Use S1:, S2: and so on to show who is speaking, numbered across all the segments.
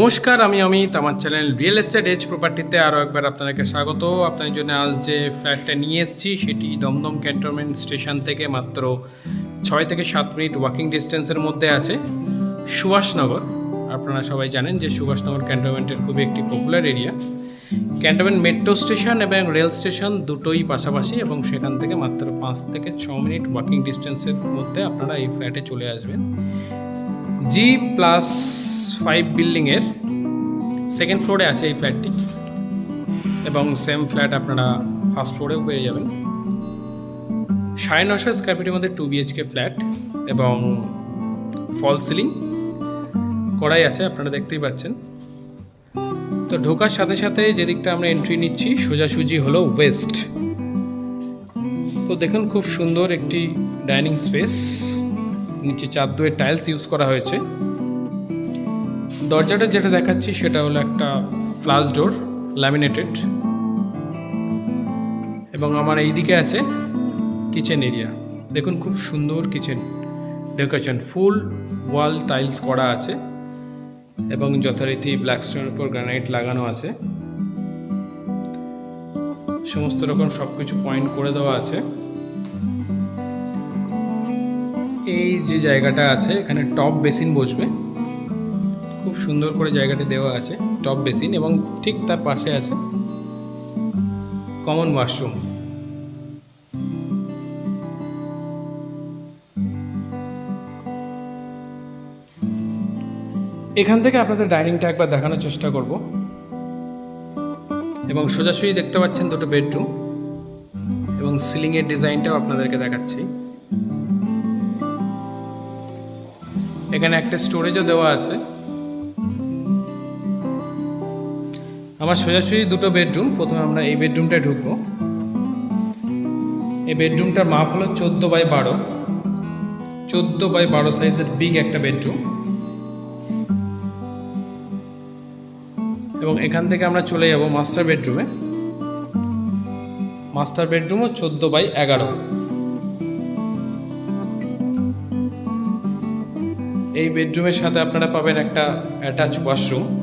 S1: নমস্কার, আমি অমিত। আমার চ্যানেল রিয়েল এস্টেট এজ প্রপার্টিতে আরও একবার আপনাদেরকে স্বাগত। আপনাদের জন্য আজ যে ফ্ল্যাটটা নিয়ে এসেছি, সেটি দমদম ক্যান্টনমেন্ট স্টেশন থেকে মাত্র ছয় থেকে সাত মিনিট ওয়াকিং ডিস্টেন্সের মধ্যে আছে। সুভাষনগর, আপনারা সবাই জানেন যে সুভাষনগর ক্যান্টনমেন্টের খুবই একটি popular area cantonment metro station এবং রেল স্টেশন দুটোই পাশাপাশি এবং সেখান থেকে মাত্র পাঁচ থেকে ছ মিনিট ওয়াকিং ডিস্টেন্সের মধ্যে আপনারা এই ফ্ল্যাটে চলে আসবেন। জি প্লাস ফাইভ বিল্ডিংয়ের সেকেন্ড ফ্লোরে আছে এই ফ্ল্যাটটি এবং সেম ফ্ল্যাট আপনারা ফার্স্ট ফ্লোরেও পেয়ে যাবেন। সাড়ে নশো স্কোয়ার ফিটের মধ্যে টু বিএইচকে ফ্ল্যাট এবং ফল সিলিং করাই আছে, আপনারা দেখতেই পাচ্ছেন। তো ঢোকার সাথে সাথে যেদিকটা আমরা এন্ট্রি নিচ্ছি, সোজাসুজি হলো ওয়েস্ট তো দেখুন খুব সুন্দর একটি ডাইনিং স্পেস নিচে চার দুয়ে টাইলস ইউজ করা হয়েছে। দরজাটা যেটা দেখাচ্ছি সেটা হলো একটা ফ্লাস ডোর ল্যামিনেটেড এবং আমার এই দিকে আছে কিচেন এরিয়া দেখুন খুব সুন্দর kitchen decoration full wall tiles করা আছে এবং যথারীতি ব্ল্যাক স্টোনের উপর গ্রানাইট লাগানো আছে। সমস্ত রকম সব কিছু পয়েন্ট করে দেওয়া আছে। এই যে জায়গাটা আছে, এখানে টপ বেসিন বসবে। খুব সুন্দর করে জায়গাটি দেওয়া আছে, টপ বেসিন এবং ঠিক তার পাশে আছে কমন ওয়াশরুম। এখান থেকে আপনাদের ডাইনিংটা একবার দেখানোর চেষ্টা করব। এবং সোজাসুজি দেখতে পাচ্ছেন দুটো বেডরুম এবং সিলিংয়ের ডিজাইনটাও আপনাদেরকে দেখাচ্ছি। এখানে একটা স্টোরেজও দেওয়া আছে। আমার সোজাসুজি দুটো বেডরুম, প্রথমে আমরা এই বেডরুমটায় ঢুকবো। এই বেডরুমটার মাপ হলো চোদ্দ বাই বারো। চোদ্দ বাই বারো সাইজের বিগ একটা বেডরুম। এবং এখান থেকে আমরা চলে যাব মাস্টার বেডরুমে। মাস্টার বেডরুমও চোদ্দ বাই এগারো। এই বেডরুমের সাথে আপনারা পাবেন একটা অ্যাটাচ ওয়াশরুম।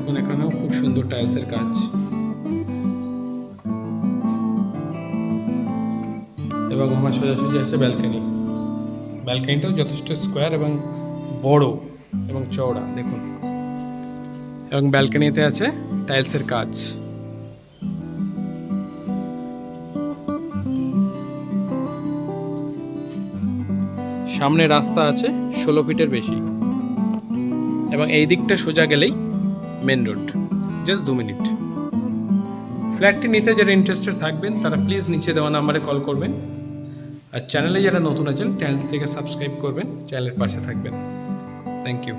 S1: দেখুন এখানেও খুব সুন্দর টাইলসের কাজ। এবং আমার সোজাসুজি আছে ব্যালকনি ব্যালকনিটাও যথেষ্ট স্কোয়ার এবং বড় এবং চওড়া, দেখুন। এবং ব্যালকনিতে আছে টাইলসের কাজ। সামনে রাস্তা আছে ষোলো ফিটের বেশি। এবং এই দিকটা সোজা গেলেই মেন রোড। জাস্ট দু মিনিট। ফ্ল্যাটটি নিতে যারা ইন্টারেস্টেড থাকবেন, তারা প্লিজ নিচে দেওয়া নাম্বারে কল করবেন। আর চ্যানেলে যারা নতুন আছেন চ্যানেল থেকে সাবস্ক্রাইব করবেন চ্যানেলের পাশে থাকবেন। Thank you